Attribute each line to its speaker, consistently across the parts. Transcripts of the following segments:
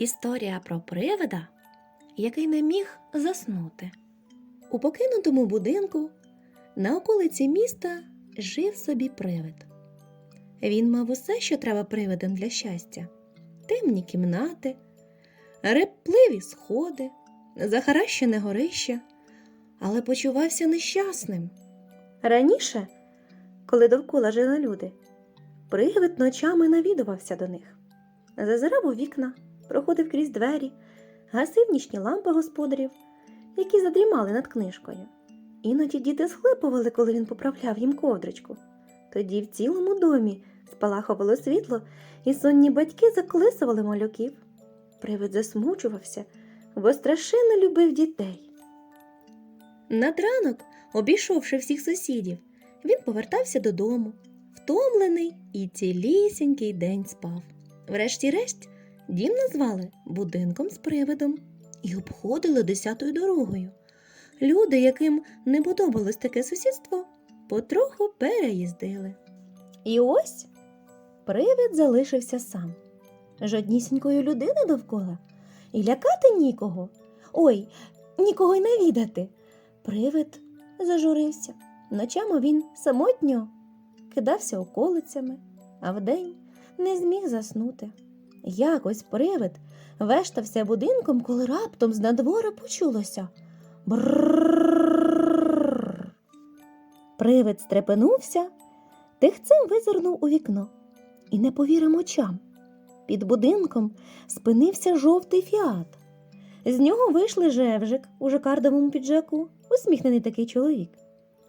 Speaker 1: Історія про привида, який не міг заснути. У покинутому будинку на околиці міста жив собі привид. Він мав усе, що треба привидам для щастя: темні кімнати, репливі сходи, захаращене горище, але почувався нещасним. Раніше, коли довкола жили люди, привид ночами навідувався до них, зазирав у вікна проходив крізь двері, гасив нічні лампи господарів, які задрімали над книжкою. Іноді діти схлипували, коли він поправляв їм ковдричку. Тоді в цілому домі спалахувало світло, і сонні батьки заклисували малюків. Привид засмучувався, бо страшенно любив дітей. Над ранок, обійшовши всіх сусідів, він повертався додому, втомлений і цілісінький день спав. Врешті-решт, Дім назвали будинком з привидом і обходили десятою дорогою. Люди, яким не подобалось таке сусідство, потроху переїздили. І ось привид залишився сам. Жоднісінької людини довкола. І лякати нікого. Ой, нікого й навідати. Привид зажурився. Ночами він самотньо кидався околицями, а вдень не зміг заснути. Якось привид вештався будинком, коли раптом з надвора почулося. Брррррррррр. Привид стрепенувся, тихцем визирнув у вікно і не повірив очам. Під будинком спинився жовтий фіат. З нього вийшли жевжик у жакардовому піджаку, усміхнений такий чоловік.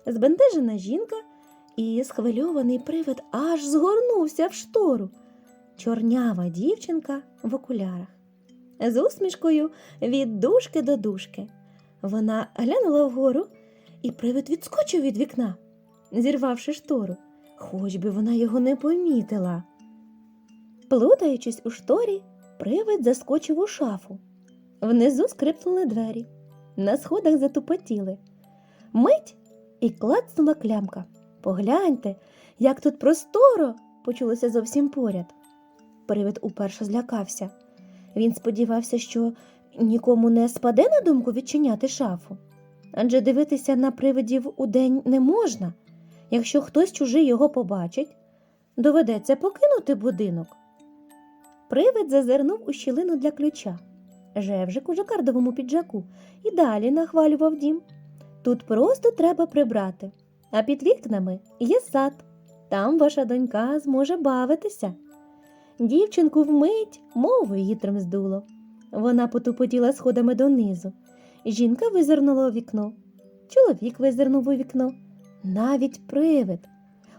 Speaker 1: Збентежена жінка і схвильований привид аж згорнувся в штору. Чорнява дівчинка в окулярах. З усмішкою від дужки до дужки. Вона глянула вгору, і привид відскочив від вікна, зірвавши штору, хоч би вона його не помітила. Плутаючись у шторі, привид заскочив у шафу. Внизу скрипнули двері, на сходах затупотіли. Мить і клацнула клямка. Погляньте, як тут просторо, почулося зовсім поряд. Привид уперше злякався. Він сподівався, що нікому не спаде на думку відчиняти шафу. Адже дивитися на привидів удень не можна. Якщо хтось чужий його побачить, доведеться покинути будинок. Привид зазирнув у щілину для ключа. Жевжик у жакардовому піджаку і далі нахвалював дім. Тут просто треба прибрати, а під вікнами є сад. Там ваша донька зможе бавитися. Дівчинку вмить, мову вітром здуло. Вона потупотіла сходами донизу. Жінка визирнула у вікно. Чоловік визирнув у вікно. Навіть привид.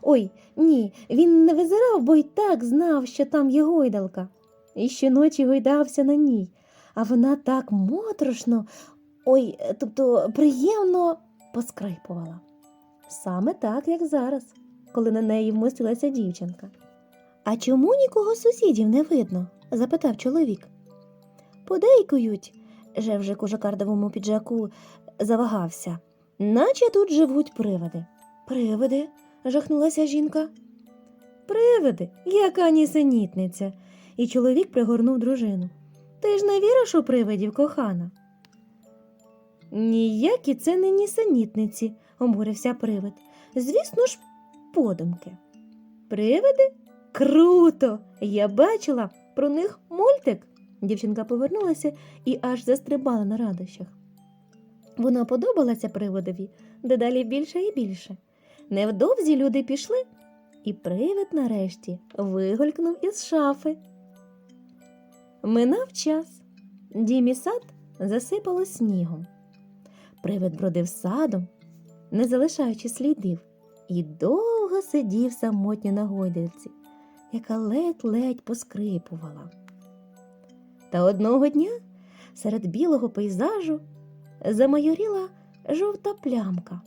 Speaker 1: Ой, ні, він не визирав, бо й так знав, що там є гойдалка. І щоночі гойдався на ній, а вона так моторошно, ой, тобто приємно поскрипувала. Саме так, як зараз, коли на неї вмостилася дівчинка. А чому нікого з сусідів не видно? запитав чоловік. Подейкують, Жевжик у жакардовому піджаку завагався, наче тут живуть привиди. Привиди? жахнулася жінка. Привиди, яка нісенітниця. І чоловік пригорнув дружину. Ти ж не віриш у привидів, кохана? Ніякі це не нісенітниці, обурився привид. Звісно ж, подумки. Привиди? Круто! Я бачила про них мультик. Дівчинка повернулася і аж застрибала на радощах. Вона подобалася приводові дедалі більше і більше. Невдовзі люди пішли, і привид нарешті вигулькнув із шафи. Минав час. Дім і сад засипало снігом. Привид бродив садом, не залишаючи слідів, і довго сидів самотньо на гойдальці, яка ледь-ледь поскрипувала. Та одного дня серед білого пейзажу замайоріла жовта плямка.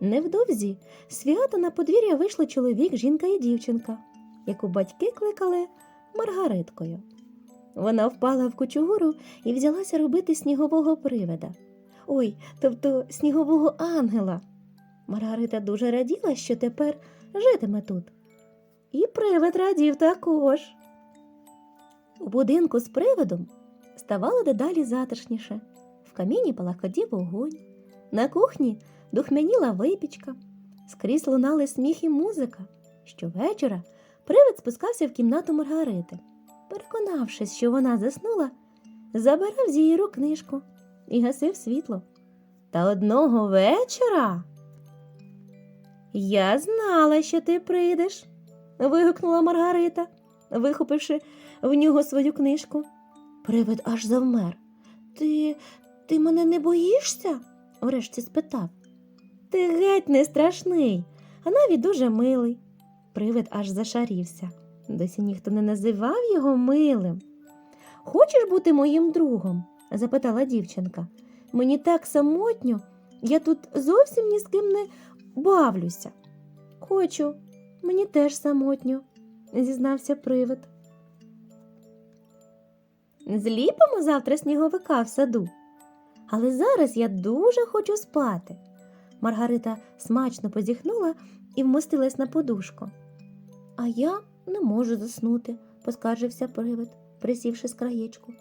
Speaker 1: Невдовзі свято на подвір'я вийшли чоловік, жінка і дівчинка, яку батьки кликали Маргариткою. Вона впала в кучугуру і взялася робити снігового привида. Ой, тобто снігового ангела. Маргарита дуже раділа, що тепер житиме тут. І привид радів також. У будинку з привидом ставало дедалі затишніше. В каміні палахкотів вогонь, на кухні духмяніла випічка, скрізь лунали сміх і музика. Щовечора привид спускався в кімнату Маргарити. Переконавшись, що вона заснула, забирав з її рук книжку і гасив світло. Та одного вечора. Я знала, що ти прийдеш, вигукнула Маргарита, вихопивши в нього свою книжку. Привид аж завмер. Ти, ти мене не боїшся? врешті спитав. Ти геть не страшний, а навіть дуже милий. Привид аж зашарівся. Досі ніхто не називав його милим. Хочеш бути моїм другом? запитала дівчинка. Мені так самотньо, я тут зовсім ні з ким не бавлюся. Хочу, мені теж самотньо, зізнався привид. Зліпимо завтра сніговика в саду. Але зараз я дуже хочу спати. Маргарита смачно позіхнула і вмостилась на подушку. А я не можу заснути, поскаржився привид, присівши з краєчку.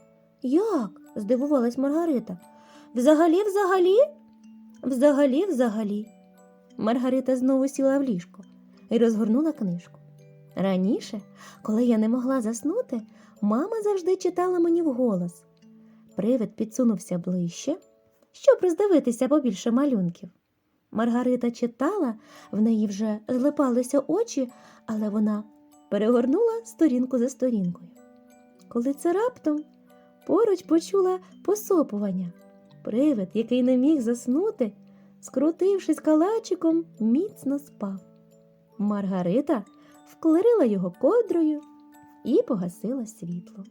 Speaker 1: Як? здивувалась Маргарита. Взагалі, взагалі? Взагалі, взагалі. Маргарита знову сіла в ліжко і розгорнула книжку. Раніше, коли я не могла заснути, мама завжди читала мені вголос. Привид підсунувся ближче, щоб роздивитися побільше малюнків. Маргарита читала, в неї вже злипалися очі, але вона перегорнула сторінку за сторінкою. Коли це раптом поруч почула посопування. Привид, який не міг заснути, скрутившись калачиком, міцно спав. Маргарита вклерила його кодрою і погасила світло.